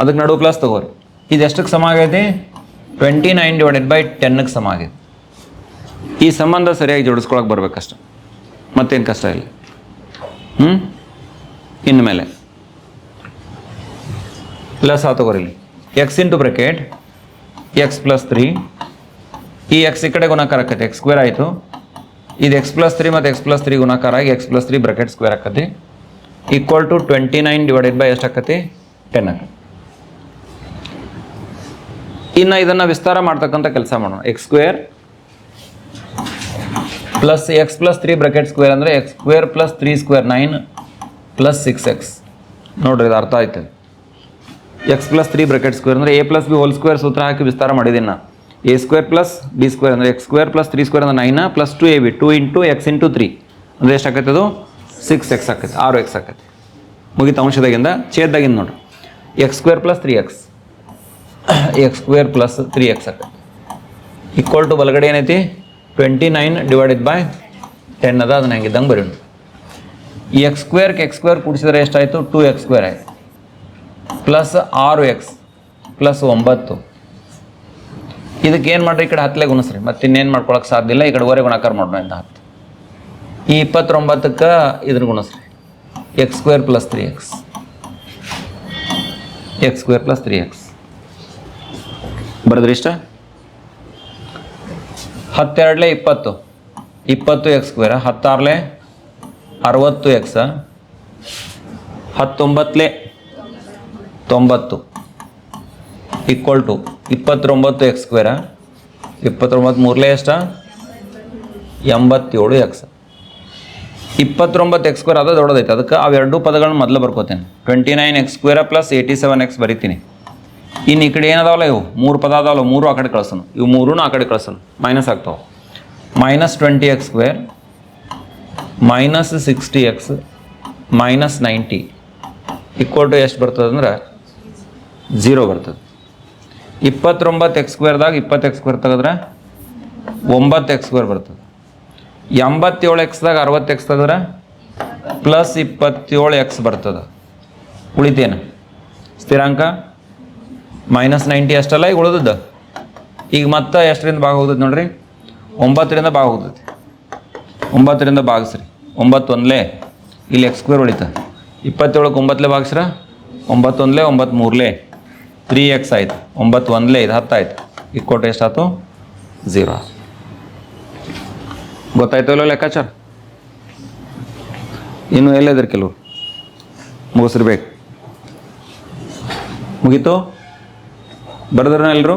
S1: ಅದಕ್ಕೆ ನಡು ಪ್ಲಸ್ ತಗೋರಿ. ಇದು ಎಷ್ಟಕ್ಕೆ ಸಮ ಆಗೈತಿ? ಟ್ವೆಂಟಿ ನೈನ್ ಡಿವೈಡೆಡ್ ಬೈ ಟೆನ್ಗೆ ಸಮ ಆಗಿದೆ. ಈ ಸಂಬಂಧ ಸರಿಯಾಗಿ ಜೋಡಿಸ್ಕೊಳಕ್ಕೆ ಬರ್ಬೇಕಷ್ಟ. ಮತ್ತೇನು ಕಷ್ಟ ಇಲ್ಲ. ಹ್ಞೂ ಇನ್ಮೇಲೆ ಪ್ಲಸ್ ಆ ತಗೋರಿ ಇಲ್ಲಿ. X into bracket X plus three ಈ ಎಕ್ಸ್ ಈ ಕಡೆ ಗುಣಾಕಾರ ಆಕತಿ. ಎಕ್ಸ್ ಸ್ಕ್ವೇರ್ ಆಯಿತು. ಇದು ಎಕ್ಸ್ ಪ್ಲಸ್ ತ್ರೀ ಮತ್ತು ಎಕ್ಸ್ ಪ್ಲಸ್ ತ್ರೀ ಗುಣಾಕಾರ ಆಗಿ X plus three bracket square ಆಕತಿ. Equal to twenty nine divided by ಎಷ್ಟು ಆಕತಿ ಟೆನ್ ಆಕತಿ. ಇನ್ನು ಇದನ್ನು ವಿಸ್ತಾರ ಮಾಡ್ತಕ್ಕಂಥ ಕೆಲಸ ಮಾಡೋಣ. X square plus X plus three bracket square ಅಂದರೆ X square plus three square nine plus six X ನೋಡ್ರಿ ಇದು ಅರ್ಥ ಆಯ್ತು. X plus three bracket square ಅಂದರೆ A plus B whole square ಸೂತ್ರ ಹಾಕಿ ವಿಸ್ತಾರ ಮಾಡಿದ್ದೀನಿ A square plus B square ಅಂದರೆ X square plus three square ಅಂದರೆ nine plus two A B two into X into three ಅಂದರೆ ಎಷ್ಟು ಆಕೈತೆ ಅದು? ಸಿಕ್ಸ್ ಎಕ್ಸ್ ಆಕೈತೆ, ಆರು ಎಕ್ಸ್ ಆಕೈತೆ. ಮುಗಿತ ಅಂಶದಾಗಿಂದ ಛೇದಾಗಿಂದ ನೋಡ್ರಿ. X square plus three X X square plus three X ಆಗ್ತದೆ ಈಕ್ವಲ್ ಟು ಬಲಗಡೆ ಏನೈತಿ? Twenty nine divided by ten ಅದ, ಅದನ್ನ ಹೆಂಗಿದ್ದಂಗೆ ಬರೀಣ ಈ ಎಕ್ಸ್ ಸ್ಕ್ವೇರ್ಗೆ ಎಕ್ಸ್ ಸ್ಕ್ವೇರ್ ಕೂಡಿಸಿದ್ರೆ ಎಷ್ಟಾಯಿತು? ಟೂ ಎಕ್ಸ್ ಸ್ಕ್ವೇರ್ ಆಯಿತು. ಪ್ಲಸ್ ಆರು ಎಕ್ಸ್ ಪ್ಲಸ್ ಒಂಬತ್ತು. ಇದಕ್ಕೆ ಏನು ಮಾಡಿರಿ? ಈ ಕಡೆ ಹತ್ತಲೇ ಗುಣಿಸ್ರಿ. ಮತ್ತು ಇನ್ನೇನು ಮಾಡ್ಕೊಳಕ್ಕೆ ಸಾಧ್ಯ ಇಲ್ಲ. ಈ ಕಡೆ ಓರೆ ಗುಣಾಕಾರ ಮಾಡೋಣ ಅಂತ ಹತ್ತು. ಈ ಇಪ್ಪತ್ತೊಂಬತ್ತಕ್ಕೆ ಇದನ್ನ ಗುಣಿಸ್ರಿ. X square plus three X X square plus three X ಬರದ್ರಿ ಇಷ್ಟ? ಹತ್ತೆರಡಲೆ ಇಪ್ಪತ್ತು. ಇಪ್ಪತ್ತು ಎಕ್ಸ್ ಸ್ಕ್ವೇರ, ಹತ್ತಾರಲೆ ಅರವತ್ತು ಎಕ್ಸ ಹತ್ತೊಂಬತ್ತಲೆ ತೊಂಬತ್ತು. ಈಕ್ವಲ್ ಟು ಇಪ್ಪತ್ತೊಂಬತ್ತು ಎಕ್ಸ್ ಸ್ಕ್ವೇರ, ಇಪ್ಪತ್ತೊಂಬತ್ತು ಮೂರಲೇ ಎಷ್ಟ? ಎಂಬತ್ತೇಳು ಎಕ್ಸ್. ಇಪ್ಪತ್ತೊಂಬತ್ತು ಎಕ್ಸ್ ಸ್ಕ್ವೇರ್ ಅದು ದೊಡ್ಡದೈತೆ. ಅದಕ್ಕೆ ಅವೆರಡು ಪದಗಳನ್ನ ಮೊದಲು ಬರ್ಕೋತೇನೆ. Twenty nine X square plus eighty seven X ಬರಿತೀನಿ. ಇನ್ನು ಈ ಕಡೆ ಏನದಾವಲ್ಲ ಇವು? ಮೂರು ಪದ ಅದಾವಲ್ಲ, ಮೂರು ಆ ಕಡೆ ಕಳ್ಸೋಣ ಇವು ಮೂರೂ ಆ ಕಡೆ ಕಳ್ಸೋಣ ಮೈನಸ್ ಆಗ್ತಾವೆ. Minus twenty X square, minus sixty X, minus ninety. Equal to ಎಷ್ಟು ಬರ್ತದೆ ಅಂದ್ರೆ? ಝೀರೋ ಬರ್ತದೆ. ಇಪ್ಪತ್ತೊಂಬತ್ತು ಎಕ್ಸ್ ಸ್ಕ್ವೇರ್ದಾಗ ಇಪ್ಪತ್ತು ಎಕ್ಸ್ ಸ್ಕ್ವೇರ್ ತೆಗೆದ್ರೆ ಒಂಬತ್ತು ಎಕ್ಸ್ ಸ್ಕ್ವೇರ್ ಬರ್ತದೆ. ಎಂಬತ್ತೇಳು ಎಕ್ಸ್ದಾಗ ಅರವತ್ತು ಎಕ್ಸ್ ತೆಗೆದ್ರೆ ಪ್ಲಸ್ ಇಪ್ಪತ್ತೇಳು ಎಕ್ಸ್ ಬರ್ತದೆ. ಉಳಿತೇನು? ಸ್ಥಿರಾಂಕ? ಮೈನಸ್ ನೈಂಟಿ ಅಷ್ಟಲ್ಲ, ಈಗ ಉಳಿದದ್ದು. ಈಗ ಮತ್ತೆ ಎಷ್ಟರಿಂದ ಭಾಗ ಹೋಗ್ತದೆ ನೋಡ್ರಿ? ಒಂಬತ್ತರಿಂದ ಭಾಗ ಹೋಗ್ತೈತಿ ಒಂಬತ್ತರಿಂದ ಭಾಗಿಸ್ರಿ. ಒಂಬತ್ತು ಒಂದಲೇ ಇಲ್ಲಿ ಎಕ್ಸ್ ಸ್ಕ್ವೇರ್ ಉಳಿತ. ಇಪ್ಪತ್ತೇಳಕ್ಕೆ ಒಂಬತ್ತಲೇ ಭಾಗಿಸ್ರ. ಒಂಬತ್ತು ಒಂದಲೇ ಒಂಬತ್ತು ಮೂರಲೇ ತ್ರೀ ಎಕ್ಸ್ ಆಯ್ತು. ಒಂಬತ್ತು ಒಂದಲೇ ಇದು ಹತ್ತು ಆಯ್ತು. ಈಗ ಕೊಟ್ಟು ಎಷ್ಟಾಯ್ತು? ಝೀರೋ ಗೊತ್ತಾಯ್ತು ಇಲ್ಲೋ ಲೆಕ್ಕಾಚಾರ? ಇನ್ನು ಎಲ್ಲಿದ್ರಿ ಕೆಲವು ಮುಗಿಸಿರ್ಬೇಕು ಮುಗೀತು? ಬರೆದ್ರ ಎಲ್ಲರೂ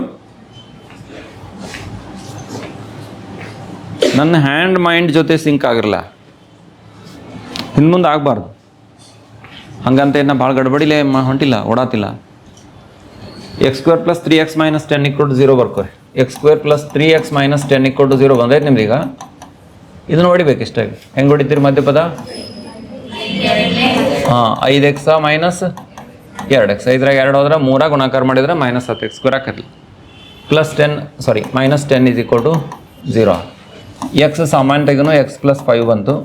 S1: ನನ್ನ ಹ್ಯಾಂಡ್ ಮೈಂಡ್ ಜೊತೆ ಸಿಂಕ್ ಆಗಿರಲ್ಲ ಹಿಂದ್ಮುಂದೆ ಆಗಬಾರ್ದು. ಹಂಗಂತ ಏನು ಭಾಳ ಗಡ್ಬಡಿಲೆ ಮ ಹೊಂಟಿಲ್ಲ ಓಡಾತಿಲ್ಲ. X square plus three X minus ten equal to zero ಬರ್ಕೋರಿ. X square plus three X minus ten equal to zero ಬಂದೈತೆ ನಿಮ್ದು ಈಗ ಇದನ್ನ ಹೊಡಿಬೇಕು ಇಷ್ಟಾಗಿ. ಹೆಂಗೆ ಹೊಡಿತೀರಿ ಮಧ್ಯಪದ? ಹಾಂ ಐದು ಎಕ್ಸ ಮೈನಸ್ ಎರಡು ಎಕ್ಸ್ ಐದ್ರಾಗ ಎರಡು ಹೋದ್ರೆ ಮೂರ, ಗುಣಾಕಾರ ಮಾಡಿದರೆ ಮೈನಸ್ ಹತ್ತು X square ಹಾಕಿರಲಿ plus ten sorry minus ten is equal to zero X ಸಾಮಾನ್ಯ ತೆಗೂ ಎಕ್ಸ್ ಪ್ಲಸ್ ಫೈವ್ ಬಂತು.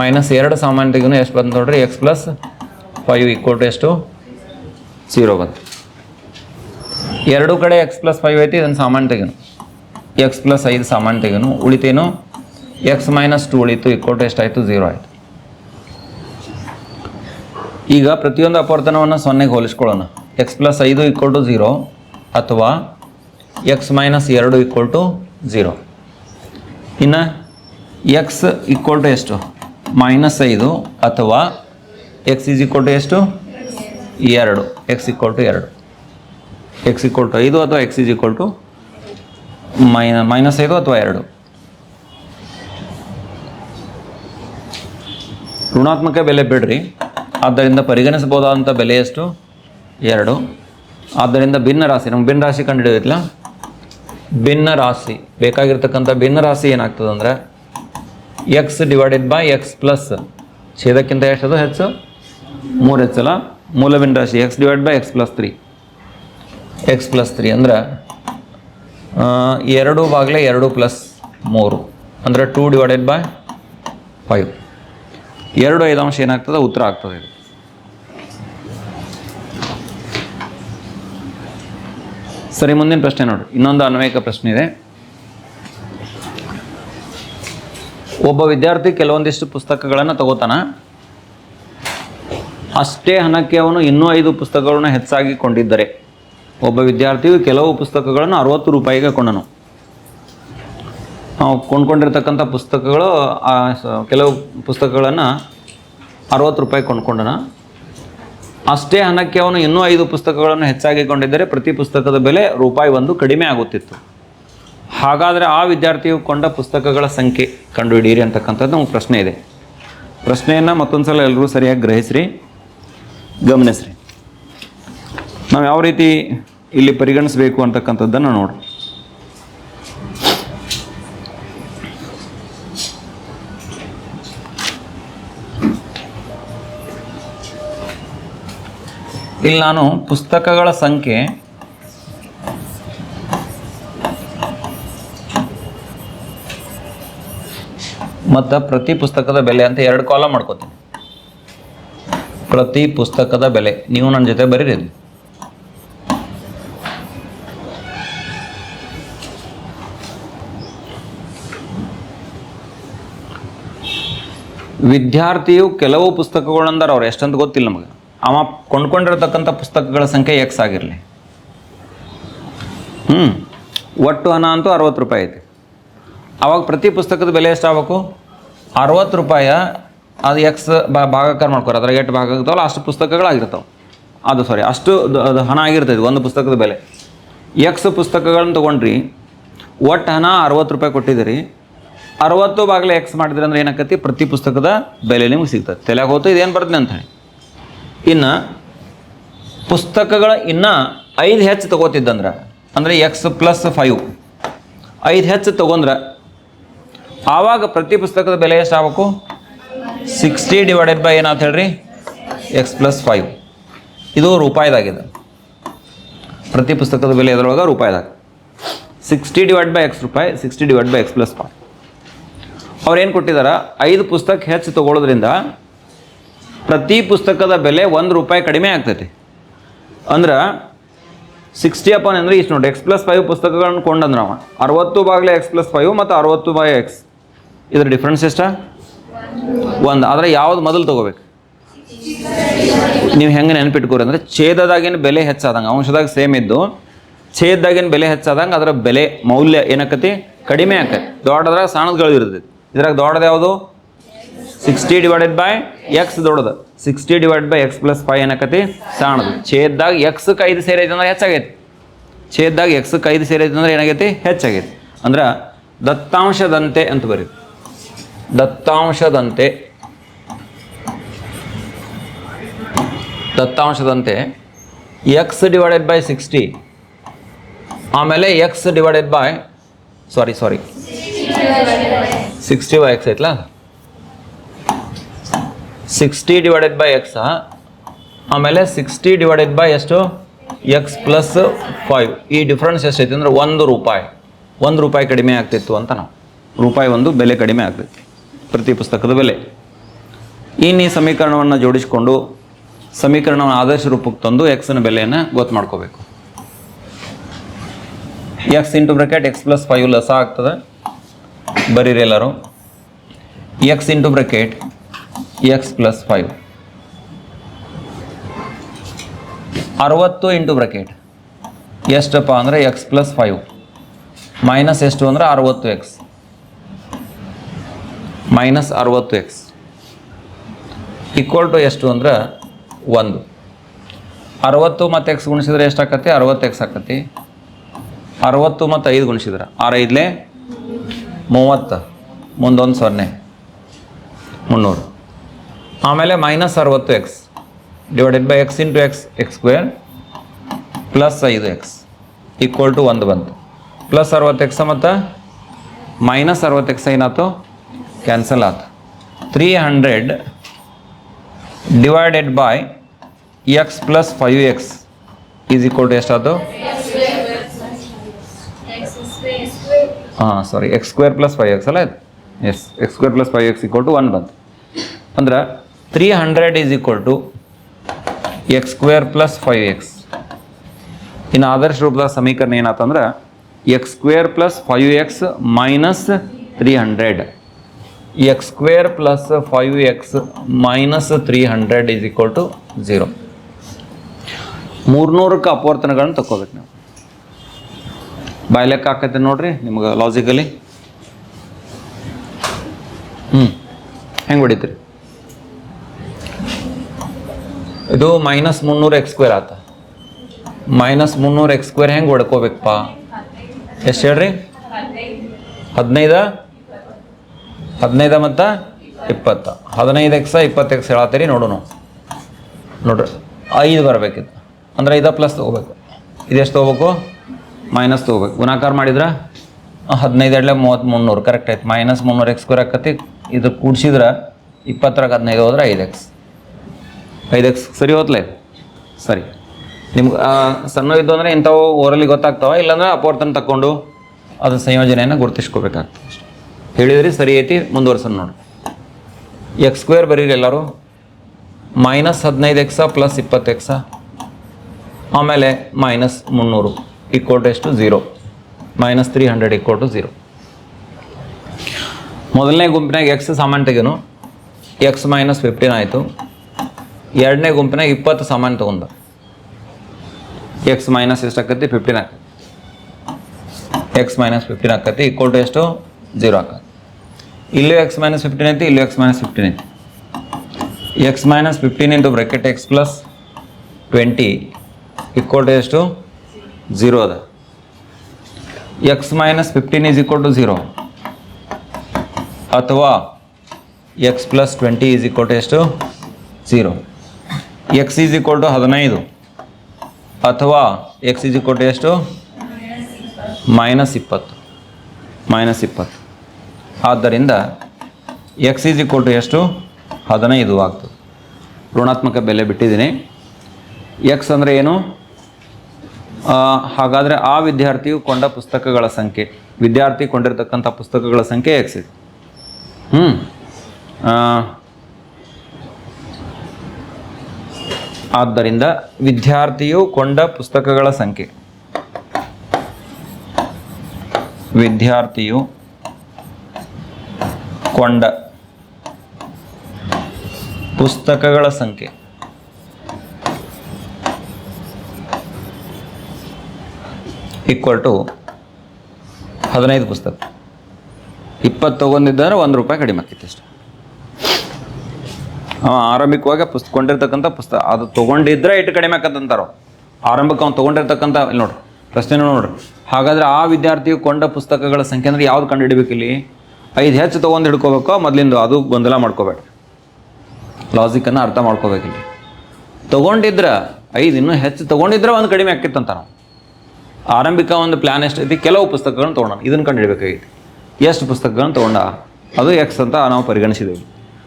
S1: ಮೈನಸ್ ಎರಡು ಸಾಮಾನ್ಯ ತೆಗೂ ಎಷ್ಟು ಬಂತು ನೋಡ್ರಿ? X plus five equal to ಎಷ್ಟು? ಝೀರೋ ಬಂತು. ಎರಡು ಕಡೆ ಎಕ್ಸ್ ಪ್ಲಸ್ ಫೈವ್ ಐತಿ, ಇದನ್ನು ಸಾಮಾನ್ಯ ತೆಗೀನು ಎಕ್ಸ್ ಪ್ಲಸ್ ಐದು ಸಾಮಾನ್ಯ ತೆಗೆನು ಉಳಿತೇನು? ಎಕ್ಸ್ ಮೈನಸ್ ಟು ಉಳಿತು ಈಕ್ವಲ್ ಟು ಎಷ್ಟಾಯಿತು ಝೀರೋ ಆಯಿತು. ಈಗ ಪ್ರತಿಯೊಂದು ಅಪವರ್ತನವನ್ನು ಸೊನ್ನೆಗೆ ಹೋಲಿಸ್ಕೊಳ್ಳೋಣ. ಎಕ್ಸ್ ಪ್ಲಸ್ ಐದು ಈಕ್ವಲ್ ಟು ಝೀರೋ ಅಥವಾ ಎಕ್ಸ್ ಮೈನಸ್ ಎರಡು ಈಕ್ವಲ್ ಟು ಝೀರೋ ಇನ್ನು ಎಕ್ಸ್ ಈಕ್ವಲ್ ಟು ಎಷ್ಟು? ಮೈನಸ್ ಐದು ಅಥವಾ ಎಕ್ಸ್ ಈಸ್ ಈಕ್ವಲ್ ಟು ಎಷ್ಟು? ಎರಡು. ಎಕ್ಸ್ ಈಕ್ವಲ್ ಟು ಎರಡು. ಎಕ್ಸ್ ಈಕ್ವಲ್ ಟು ಐದು ಅಥವಾ X is equal to minus minus ಐದು ಅಥವಾ ಎರಡು? ಋಣಾತ್ಮಕ ಬೆಲೆ ಬಿಡ್ರಿ. ಆದ್ದರಿಂದ ಪರಿಗಣಿಸಬಹುದಾದಂಥ ಬೆಲೆ ಎಷ್ಟು? ಎರಡು. ಆದ್ದರಿಂದ ಭಿನ್ನ ರಾಶಿ, ನಮ್ಗೆ ಭಿನ್ನ ರಾಶಿ ಕಂಡುಹಿಡಿಯೋದಿಲ್ಲ ಭಿನ್ನ ರಾಶಿ, ಬೇಕಾಗಿರ್ತಕ್ಕಂಥ ಭಿನ್ನ ರಾಶಿ ಏನಾಗ್ತದೆ ಅಂದ್ರೆ X divided by X plus ಛೇದಕ್ಕಿಂತ ಎಷ್ಟದು ಹೆಚ್ಚು? ಮೂರು ಹೆಚ್ಚಲ್ಲ ಮೂಲ ಭಿನ್ನ ರಾಶಿ X divide by X plus three X plus three ಅಂದ್ರೆ ಎರಡು ಬಾಗಿಲೇ ಎರಡು ಪ್ಲಸ್ ಮೂರು. ಅಂದರೆ ಟೂ ಡಿವೈಡೆಡ್ ಬೈ ಫೈವ್ ಎರಡು ಅಂಶ ಏನಾಗ್ತದೆ, ಉತ್ತರ ಆಗ್ತದೆ ಇದು. ಸರಿ, ಮುಂದಿನ ಪ್ರಶ್ನೆ ನೋಡಿ. ಇನ್ನೊಂದು ಅನ್ವಯಿಕ ಪ್ರಶ್ನೆ ಇದೆ. ಒಬ್ಬ ವಿದ್ಯಾರ್ಥಿ ಕೆಲವೊಂದಿಷ್ಟು ಪುಸ್ತಕಗಳನ್ನು ತಗೋತಾನ. ಅಷ್ಟೇ ಹಣಕ್ಕೆ ಅವನು ಇನ್ನೂ ಐದು ಪುಸ್ತಕಗಳನ್ನು ಹೆಚ್ಚಾಗಿ ಕೊಂಡಿದ್ದರೆ, ಒಬ್ಬ ವಿದ್ಯಾರ್ಥಿಯು ಕೆಲವು ಪುಸ್ತಕಗಳನ್ನು ಅರವತ್ತು ರೂಪಾಯಿಗೆ ಕೊಂಡನು. ಕೊಂಡ್ಕೊಂಡಿರ್ತಕ್ಕಂಥ ಪುಸ್ತಕಗಳು ಕೆಲವು ಪುಸ್ತಕಗಳನ್ನು ಅರವತ್ತು ರೂಪಾಯಿ ಕೊಂಡ್ಕೊಂಡನ. ಅಷ್ಟೇ ಹಣಕ್ಕೆ ಅವನು ಇನ್ನೂ ಐದು ಪುಸ್ತಕಗಳನ್ನು ಹೆಚ್ಚಾಗಿ ಕೊಂಡಿದ್ದರೆ ಪ್ರತಿ ಪುಸ್ತಕದ ಬೆಲೆ ರೂಪಾಯಿ ಒಂದು ಕಡಿಮೆ ಆಗುತ್ತಿತ್ತು. ಹಾಗಾದರೆ ಆ ವಿದ್ಯಾರ್ಥಿಯು ಕೊಂಡ ಪುಸ್ತಕಗಳ ಸಂಖ್ಯೆ ಕಂಡುಹಿಡಿಯಿರಿ ಅಂತಕ್ಕಂಥದ್ದು ನಮಗೆ ಪ್ರಶ್ನೆ ಇದೆ. ಪ್ರಶ್ನೆಯನ್ನು ಮತ್ತೊಂದು ಸಲ ಎಲ್ಲರೂ ಸರಿಯಾಗಿ ಗ್ರಹಿಸ್ರಿ, ಗಮನಿಸ್ರಿ. ನಾವು ಯಾವ ರೀತಿ ಇಲ್ಲಿ ಪರಿಗಣಿಸಬೇಕು ಅಂತಕ್ಕಂಥದ್ದನ್ನು ನೋಡಿ ಇಲ್ಲಿ ನಾನು ಪುಸ್ತಕಗಳ ಸಂಖ್ಯೆ ಮತ್ತು ಪ್ರತಿ ಪುಸ್ತಕದ ಬೆಲೆ ಅಂತ ಎರಡು ಕಾಲಮ್ ಮಾಡ್ಕೋತೀನಿ. ಪ್ರತಿ ಪುಸ್ತಕದ ಬೆಲೆ. ನೀವು ನನ್ನ ಜೊತೆ ಬರೀರಿ. ವಿದ್ಯಾರ್ಥಿಯು ಕೆಲವು ಪುಸ್ತಕಗಳಂದ್ರೆ ಅವ್ರು ಎಷ್ಟಂತ ಗೊತ್ತಿಲ್ಲ ನಮಗೆ. ಅವ ಕೊಂಡ್ಕೊಂಡಿರತಕ್ಕಂಥ ಪುಸ್ತಕಗಳ ಸಂಖ್ಯೆ ಎಕ್ಸ್ ಆಗಿರಲಿ. ಹ್ಞೂ ಒಟ್ಟು ಹಣ ಅಂತೂ ಅರವತ್ತು ರೂಪಾಯಿ ಐತಿ. ಅವಾಗ ಪ್ರತಿ ಪುಸ್ತಕದ ಬೆಲೆ ಎಷ್ಟಾಗಬೇಕು ಅರವತ್ತು ರೂಪಾಯಿ. ಅದು ಎಕ್ಸ್ ಭಾಗಕಾರ ಮಾಡ್ಕೊರ. ಅದ್ರಾಗ ಎಷ್ಟು ಭಾಗ ಆಗ್ತಾವಲ್ಲ, ಅಷ್ಟು ಪುಸ್ತಕಗಳಾಗಿರ್ತಾವೆ. ಅದು ಸಾರಿ ಅಷ್ಟು ಅದು ಹಣ ಆಗಿರ್ತೈತಿ, ಒಂದು ಪುಸ್ತಕದ ಬೆಲೆ. ಎಕ್ಸ್ ಪುಸ್ತಕಗಳನ್ನು ತೊಗೊಂಡ್ರಿ, ಒಟ್ಟು ಹಣ ಅರವತ್ತು ರೂಪಾಯಿ ಕೊಟ್ಟಿದ್ದೀರಿ. ಅರವತ್ತು ಬಾಗಿಲು ಎಕ್ಸ್ ಮಾಡಿದ್ರಿ ಅಂದ್ರೆ ಏನಾಕತಿ ಪ್ರತಿ ಪುಸ್ತಕದ ಬೆಲೆ ನಿಮ್ಗೆ ಸಿಗ್ತದೆ ತಲೆಗೆ ಹೋತು, ಇದೇನು ಬರ್ತದೆ ಅಂತ ಹೇಳಿ. ಇನ್ನು ಪುಸ್ತಕಗಳ ಇನ್ನು ಐದು ಹೆಚ್ಚು ತೊಗೋತಿದ್ದಂದ್ರೆ, ಅಂದರೆ ಎಕ್ಸ್ ಪ್ಲಸ್ ಫೈವ್ ಐದು ಹೆಚ್ಚು ತೊಗೊಂಡ್ರೆ ಆವಾಗ ಪ್ರತಿ ಪುಸ್ತಕದ ಬೆಲೆ ಎಷ್ಟು ಆಗಬೇಕು? ಸಿಕ್ಸ್ಟಿ ಡಿವೈಡೆಡ್ ಬೈ ಏನಂತ ಹೇಳ್ರಿ? ಎಕ್ಸ್ ಪ್ಲಸ್ ಫೈವ್ ಇದು ರೂಪಾಯಿದಾಗಿದೆ. ಪ್ರತಿ ಪುಸ್ತಕದ ಬೆಲೆ ಇದ್ರೊಳಗೆ ರೂಪಾಯಿದಾಗ. ಸಿಕ್ಸ್ಟಿ ಡಿವೈಡ್ ಬೈ ಎಕ್ಸ್ ರೂಪಾಯಿ sixty divide by x plus five ಅವ್ರು ಏನು ಕೊಟ್ಟಿದ್ದಾರೆ ಐದು ಪುಸ್ತಕ ಹೆಚ್ಚು ತಗೊಳ್ಳೋದ್ರಿಂದ ಪ್ರತಿ ಪುಸ್ತಕದ ಬೆಲೆ ಒಂದು ರೂಪಾಯಿ ಕಡಿಮೆ ಆಗ್ತೈತಿ. ಅಂದ್ರೆ ಸಿಕ್ಸ್ಟಿ ಅಪಾನ್ ಅಂದರೆ ಇಷ್ಟು ನೋಡಿ ಎಕ್ಸ್ ಪ್ಲಸ್ ಫೈವ್ ಪುಸ್ತಕಗಳನ್ನು ಕೊಂಡಂದ್ರೆ ಅವ. ಅರವತ್ತು ಬಾಗಿಲೆ ಎಕ್ಸ್ ಪ್ಲಸ್ ಫೈವ್ ಮತ್ತು ಅರವತ್ತು ಬೈ ಎಕ್ಸ್ ಇದ್ರ ಡಿಫ್ರೆನ್ಸ್ ಎಷ್ಟ? ಒಂದು. ಆದರೆ ಯಾವ್ದು ಮೊದಲು ತೊಗೋಬೇಕು? ನೀವು ಹೆಂಗೆ ನೆನಪಿಟ್ಕೋರಿ ಅಂದರೆ ಛೇದದಾಗಿನ ಬೆಲೆ ಹೆಚ್ಚಾದಂಗೆ, ಅಂಶದಾಗ ಸೇಮ್ ಇದ್ದು, ಛೇದದಾಗಿನ ಬೆಲೆ ಹೆಚ್ಚಾದಂಗೆ ಅದರ ಬೆಲೆ ಮೌಲ್ಯ ಏನಕ್ಕತಿ ಕಡಿಮೆ ಆಕತಿ. ದೊಡ್ಡದ್ರಾಗ ಸಣ್ಣದ್ಗಳು ಇರ್ತೈತಿ. ಇದ್ರಾಗ ದೊಡ್ಡದು ಯಾವುದು? ಸಿಕ್ಸ್ಟಿ ಡಿವೈಡೆಡ್ ಬೈ ಎಕ್ಸ್ ದೊಡ್ಡದು. Sixty divide by x plus five ಏನಕತಿ ಸಣ್ಣದು. ಛೇದ್ದಾಗ ಎಕ್ಸ್ಗೆ ಐದು ಸೇರೈತೆ ಅಂದ್ರೆ ಹೆಚ್ಚಾಗೈತಿ. ಛೇದ್ದಾಗ ಎಕ್ಸ್ಕ್ ಐದು ಸೇರೈತೆ ಅಂದ್ರೆ ಏನಾಗೈತಿ? ಹೆಚ್ಚಾಗೈತಿ. ಅಂದ್ರೆ ದತ್ತಾಂಶದಂತೆ ಅಂತ ಬರೀ ದತ್ತಾಂಶದಂತೆ ದತ್ತಾಂಶದಂತೆ ಎಕ್ಸ್ ಡಿವೈಡೆಡ್ ಬೈ ಸಿಕ್ಸ್ಟಿ. ಆಮೇಲೆ x divided by, sorry sorry. Sixty by x ಐತ್ಲಾ? Sixty divided by x ಆಮೇಲೆ ಸಿಕ್ಸ್ಟಿ ಡಿವೈಡೆಡ್ ಬೈ ಎಷ್ಟು? ಎಕ್ಸ್ ಪ್ಲಸ್ ಫೈವ್ ಈ ಡಿಫ್ರೆನ್ಸ್ ಎಷ್ಟೈತಿ ಅಂದ್ರೆ ಒಂದು ರೂಪಾಯಿ. ಒಂದು ರೂಪಾಯಿ ಕಡಿಮೆ ಆಗ್ತಿತ್ತು ಅಂತ ನಾವು. ರೂಪಾಯಿ ಒಂದು, ಬೆಲೆ ಕಡಿಮೆ ಆಗ್ತೈತಿ ಪ್ರತಿ ಪುಸ್ತಕದ ಬೆಲೆ. ಇನ್ನು ಈ ಸಮೀಕರಣವನ್ನು ಜೋಡಿಸಿಕೊಂಡು ಸಮೀಕರಣವನ್ನು ಆದರ್ಶ ರೂಪಕ್ಕೆ ತಂದು ಎಕ್ಸ್ನ ಬೆಲೆಯನ್ನು ಗೊತ್ತು ಮಾಡ್ಕೋಬೇಕು. X into bracket x plus five ಲಸ ಆಗ್ತದೆ? ಬರೀರಿ ಎಲ್ಲರೂ. X into bracket x plus five ಅರವತ್ತು ಇಂಟು ಬ್ರೆಕೆಟ್ ಎಷ್ಟಪ್ಪ ಅಂದರೆ ಎಕ್ಸ್ ಪ್ಲಸ್ ಫೈವ್ ಮೈನಸ್ ಎಷ್ಟು ಅಂದರೆ ಅರವತ್ತು ಎಕ್ಸ್ ಮೈನಸ್ ಅರವತ್ತು ಎಕ್ಸ್ ಈಕ್ವಲ್ ಟು ಎಷ್ಟು ಅಂದ್ರೆ ಒಂದು. ಅರವತ್ತು ಮತ್ತು ಎಕ್ಸ್ ಗುಣಿಸಿದ್ರೆ ಎಷ್ಟು ಆಕತಿ ಅರವತ್ತು ಎಕ್ಸ್ ಆಕತಿ ಅರವತ್ತು ಮತ್ತು ಐದು ಗುಣಿಸಿದ್ರೆ ಆರು ಐದಲೇ ಮೂವತ್ತು. ಮುಂದೊಂದು ಸೊನ್ನೆ. ಮುನ್ನೂರು. ಆಮೇಲೆ ಮೈನಸ್ ಅರವತ್ತು x divided by x into x x square plus ಐದು ಎಕ್ಸ್ ಈಕ್ವಲ್ ಟು ಒಂದು ಬಂತು. ಪ್ಲಸ್ ಅರವತ್ತು ಎಕ್ಸ ಮತ್ತು ಮೈನಸ್ ಅರವತ್ತು ಎಕ್ಸ್ ಏನಾಯ್ತು? ಕ್ಯಾನ್ಸಲ್ ಆಯ್ತು. Three hundred divided by x plus five x is equal to ಎಷ್ಟಾಯ್ತು? ಹಾಂ sorry x square plus five x ಅಲ್ಲ yes x square plus five x equal to one ಬಂತು. ಅಂದ್ರೆ three hundred is equal to x square plus five x ಇನ್ನು ಆದರ್ಶ ರೂಪದ ಸಮೀಕರಣ ಏನಾತಂದ್ರೆ x square plus five x minus three hundred x square plus five x minus three hundred is equal to zero ಮೂರ್ನೂರಕ್ಕೆ ಅಪವರ್ತನಗಳನ್ನು ತಗೋಬೇಕು ನೀವು. ಬಾಯ್ಲೆಕ್ಕ ಆಕೈತೆ ನೋಡ್ರಿ ನಿಮ್ಗೆ ಲಾಜಿಕಲಿ ಹ್ಞೂ ಹೆಂಗೆ ಹೊಡಿತೀರಿ? ಇದು ಮೈನಸ್ ಮುನ್ನೂರು ಎಕ್ಸ್ ಸ್ಕ್ವೇರ್ ಆತ. ಮೈನಸ್ ಮುನ್ನೂರು ಎಕ್ಸ್ ಸ್ಕ್ವೇರ್ ಹೆಂಗೆ ಹೊಡ್ಕೋಬೇಕಪ್ಪ? ಎಷ್ಟು ಹೇಳ್ರಿ? ಹದಿನೈದ? ಹದಿನೈದ ಮತ್ತು ಇಪ್ಪತ್ತು. ಹದಿನೈದು ಎಕ್ಸ ಇಪ್ಪತ್ತು ಎಕ್ಸ್ ಹೇಳತ್ತೀರಿ ನೋಡೋಣ ನೋಡ್ರಿ, ಐದು ಬರಬೇಕಿತ್ತು. ಅಂದ್ರೆ ಐದ ಪ್ಲಸ್ ತೊಗೋಬೇಕು. ಇದೆಷ್ಟು ತೊಗೋಬೇಕು? ಮೈನಸ್ ತೊಗೋಬೇಕು. ಗುಣಾಕಾರ ಮಾಡಿದ್ರೆ? ಹದಿನೈದು ಎರಡಲೆ ಮೂವತ್ತು ಮುನ್ನೂರು. ಕರೆಕ್ಟ್ ಆಯ್ತು. ಮೈನಸ್ ಮುನ್ನೂರು ಎಕ್ಸ್ ಸ್ಕ್ವೇರ್ ಆಕತಿ. ಇದು ಕೂಡ್ಸಿದ್ರೆ ಇಪ್ಪತ್ತರಾಗ ಹದಿನೈದು ಹೋದ್ರೆ ಐದು ಎಕ್ಸ್ ಐದು ಎಕ್ಸ್ ಸರಿ ಹೋತ್ಲೆ? ಸರಿ. ನಿಮ್ಗೆ ಸಣ್ಣ ಇದ್ದು ಅಂದರೆ ಇಂಥವು ಓರಲ್ಲಿ ಗೊತ್ತಾಗ್ತಾವ? ಇಲ್ಲಾಂದ್ರೆ ಅಪವರ್ತನ ತಗೊಂಡು ಅದ್ರ ಸಂಯೋಜನೆಯನ್ನು ಗುರುತಿಸ್ಕೋಬೇಕಾಗ್ತದೆ. ಹೇಳಿದ್ರಿ ಸರಿ ಐತಿ, ಮುಂದುವರ್ಸೋಣ ನೋಡಿ. ಎಕ್ಸ್ ಸ್ಕ್ವೇರ್ ಬರೀರಿ ಎಲ್ಲರೂ. ಮೈನಸ್ ಹದಿನೈದು ಎಕ್ಸ ಪ್ಲಸ್ ಇಪ್ಪತ್ತು ಎಕ್ಸ ಆಮೇಲೆ ಮೈನಸ್ ಮುನ್ನೂರು ಈಕ್ವಲ್ ಟು ಎಷ್ಟು? Zero minus three hundred equal to zero ಮೊದಲನೇ ಗುಂಪಿನಾಗ ಎಕ್ಸ್ ಸಾಮಾನ್ಯ ತೆಗೆನು ಎಕ್ಸ್ ಮೈನಸ್ ಫಿಫ್ಟೀನ್ ಆಯಿತು. ಎರಡನೇ ಗುಂಪಿನಾಗ ಇಪ್ಪತ್ತು ಸಾಮಾನ್ಯ ತೊಗೊಂಡ. ಎಕ್ಸ್ ಮೈನಸ್ ಎಷ್ಟು ಆಕತಿ? ಫಿಫ್ಟೀನ್ ಆಕತಿ ಎಕ್ಸ್ ಮೈನಸ್ ಫಿಫ್ಟೀನ್ ಆಕತಿ ಈಕ್ವಲ್ ಟು ಎಷ್ಟು? ಜೀರೋ ಆಕತಿ. ಇಲ್ಲೂ ಎಕ್ಸ್ ಮೈನಸ್ ಫಿಫ್ಟೀನ್ ಐತಿ, ಇಲ್ಲೂ ಎಕ್ಸ್ ಮೈನಸ್ ಫಿಫ್ಟೀನ್ ಐತಿ. X minus fifteen into bracket x plus twenty equal to ಎಷ್ಟು? ಝೀರೋ ಅದ. X minus fifteen is equal to zero ಅಥವಾ x plus twenty is equal to ಎಷ್ಟು? Zero x is equal to ಹದಿನೈದು. ಅಥವಾ X is equal to ಎಷ್ಟು? Minus ಇಪ್ಪತ್ತು. Minus ಇಪ್ಪತ್ತು. ಆದ್ದರಿಂದ ಎಕ್ಸ್ ಈಸ್ ಈಕ್ವಲ್ ಟು ಎಷ್ಟು? ಹದಿನೈದು ಆಗ್ತದೆ. ಋಣಾತ್ಮಕ ಬೆಲೆ ಬಿಟ್ಟಿದ್ದೀನಿ. ಎಕ್ಸ್ ಅಂದರೆ ಏನು? ಹಾಗಾದರೆ ಆ ವಿದ್ಯಾರ್ಥಿಯು ಕೊಂಡ ಪುಸ್ತಕಗಳ ಸಂಖ್ಯೆ. ವಿದ್ಯಾರ್ಥಿ ಕೊಂಡಿರ್ತಕ್ಕಂಥ ಪುಸ್ತಕಗಳ ಸಂಖ್ಯೆ ಎಕ್ಸ್ ಇದೆ. ಹ್ಞೂ ಆದ್ದರಿಂದ ವಿದ್ಯಾರ್ಥಿಯು ಕೊಂಡ ಪುಸ್ತಕಗಳ ಸಂಖ್ಯೆ. ವಿದ್ಯಾರ್ಥಿಯು ಕೊಂಡ ಪುಸ್ತಕಗಳ ಸಂಖ್ಯೆ. ಈಕ್ವಲ್ ಟು ಹದಿನೈದು ಪುಸ್ತಕ. ಇಪ್ಪತ್ತು ತೊಗೊಂಡಿದ್ದಂದ್ರೆ ಒಂದು ರೂಪಾಯಿ ಕಡಿಮೆ ಆಗ್ತಿತ್ತು ಅಷ್ಟೆ. ಆರಂಭಿಕವಾಗಿ ಪುಸ್ತಕ ಕೊಂಡಿರ್ತಕ್ಕಂಥ ಪುಸ್ತಕ ಅದು ತೊಗೊಂಡಿದ್ರೆ ಇಟ್ಟು ಕಡಿಮೆ ಆಕತ್ತಂತಾರ ಆರಂಭಕ್ಕೆ ಅವ್ನು ತೊಗೊಂಡಿರ್ತಕ್ಕಂಥ, ಇಲ್ಲಿ ನೋಡ್ರಿ ಪ್ರಶ್ನೆ ನೋಡ್ರಿ. ಹಾಗಾದ್ರೆ ಆ ವಿದ್ಯಾರ್ಥಿಯು ಕೊಂಡ ಪುಸ್ತಕಗಳ ಸಂಖ್ಯೆ ಅಂದ್ರೆ ಯಾವ್ದು ಕಂಡು ಹಿಡಿಬೇಕು ಇಲ್ಲಿ? ಐದು ಹೆಚ್ಚು ತೊಗೊಂಡು ಹಿಡ್ಕೋಬೇಕು, ಮೊದಲಿಂದು ಅದು ಗೊಂದಲ ಮಾಡ್ಕೋಬೇಡ. ಲಾಜಿಕನ್ನು ಅರ್ಥ ಮಾಡ್ಕೋಬೇಕಿಲ್ಲಿ ತೊಗೊಂಡಿದ್ರೆ, ಐದು ಇನ್ನೂ ಹೆಚ್ಚು ತೊಗೊಂಡಿದ್ರೆ ಒಂದು ಕಡಿಮೆ ಆಕಿತ್ತಂತ ನಾವು ಆರಂಭಿಕ ಒಂದು ಪ್ಲ್ಯಾನ್ ಎಷ್ಟೈತಿ? ಕೆಲವು ಪುಸ್ತಕಗಳನ್ನು ತೊಗೊಂಡ ಇದನ್ನು ಕಂಡು ಹಿಡಬೇಕಾಗಿತ್ತು ಎಷ್ಟು ಪುಸ್ತಕಗಳನ್ನು ತೊಗೊಂಡ? ಅದು ಎಕ್ಸ್ ಅಂತ ನಾವು ಪರಿಗಣಿಸಿದ್ದೇವೆ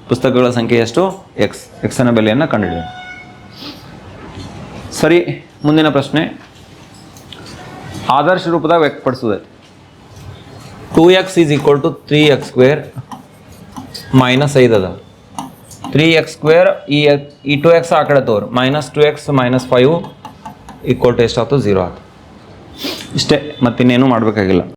S1: ಪುಸ್ತಕಗಳ ಸಂಖ್ಯೆ ಎಷ್ಟು? ಎಕ್ಸ್ ಎಕ್ಸನ ಬೆಲೆಯನ್ನು ಕಂಡುಹಿಡಿಯೋಣ. ಸರಿ, ಮುಂದಿನ ಪ್ರಶ್ನೆ. ಆದರ್ಶ ರೂಪದಾಗ ವ್ಯಕ್ತಪಡಿಸೋದೈತಿ two x is equal to three x square minus ಐದು ಅದ. ತ್ರೀ ಎಕ್ಸ್ ಸ್ಕ್ವೇರ್ ಈ ಈ ಟು ಎಕ್ಸ್ ಆ ಕಡೆ ತೋರು. Minus two x minus five equal to ಎಷ್ಟಾಯ್ತು ಝೀರೋ ಆಯ್ತು ಇಷ್ಟೇ, ಮತ್ತಿನ್ನೇನು ಮಾಡಬೇಕಾಗಿಲ್ಲ.